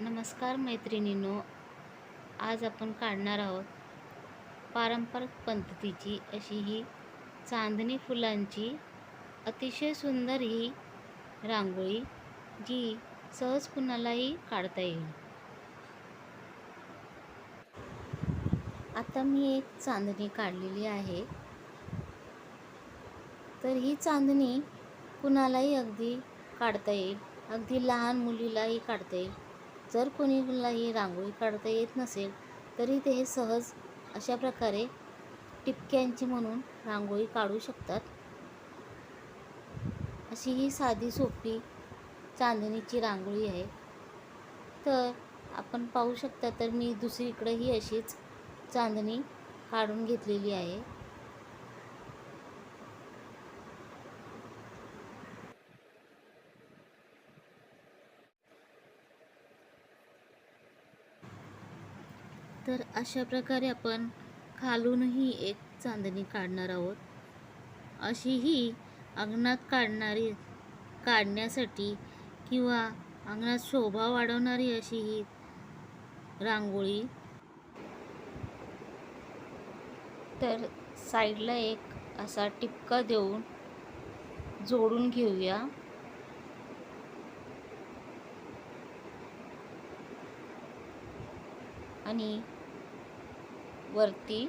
नमस्कार मैत्रिणींनो आज आपण काढणार आहोत पारंपरिक पद्धतीची अशी ही चांदणी फुलांची अतिशय सुंदर ही रांगोळी जी सहज कुणालाही काढता येईल. आता मी एक चांदणी काढलेली आहे. तर ही चांदणी कुणालाही अगदी काढता येईल. अगदी लहान मुलीलाही काढता येईल. जर कोणीलाही रांगोळी काढता येत नसेल तरी ते सहज अशा प्रकारे टिपक्यांची म्हणून रांगोळी काढू शकतात. अशी ही साधी सोपी चांदणीची रांगोळी आहे. तर आपण पाहू शकता तर मी दुसरीकडेही अशीच चांदणी काढून घेतलेली आहे. तर अशा प्रकारे आपण खालूनही एक चांदणी काढणार आहोत. अशी ही अंगणात काढणारी काढण्यासाठी किंवा अंगणात शोभा वाढवणारी अशी ही रांगोळी. तर साईडला एक असा टिपका देऊन जोडून घेऊया. आणि वरती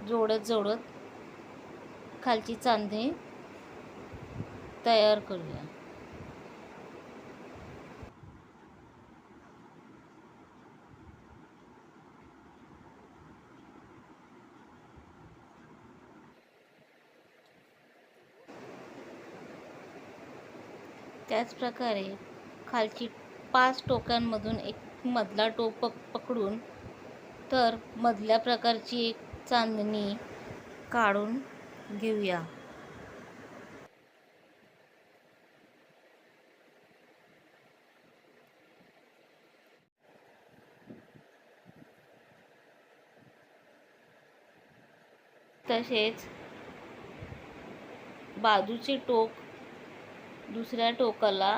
जोडत जोडत खालची चांदणी तयार करूया. त्याच प्रकारे खालची पाच टोकांमधून एक मधला टोप पक पकडून तर मधल्या प्रकारची एक चांदणी काढून घेऊया. तसेच बाजूचे टोक दुसऱ्या टोकाला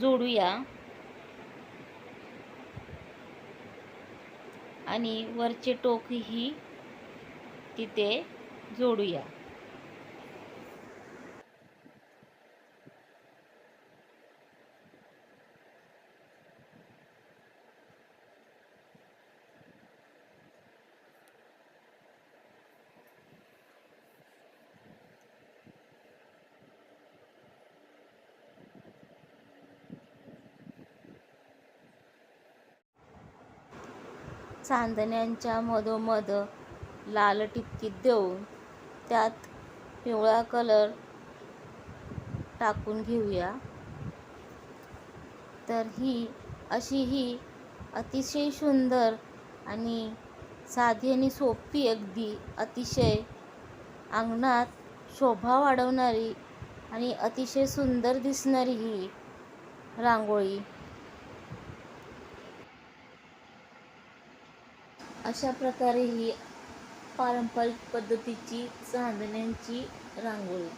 जोडूया. आणि वरचे टोकही तिथे जोडूया. चांदण्यांच्या मधोमध लाल टिपकीत देऊन त्यात पिवळा कलर टाकून घेऊया. तर ही अशी ही अतिशय सुंदर आणि साधी आणि सोपी अगदी अतिशय अंगणात शोभा वाढवणारी आणि अतिशय सुंदर दिसणारी ही रांगोळी. अशा प्रकारे ही पारंपरिक पद्धतीची चांदण्यांची रांगोळी.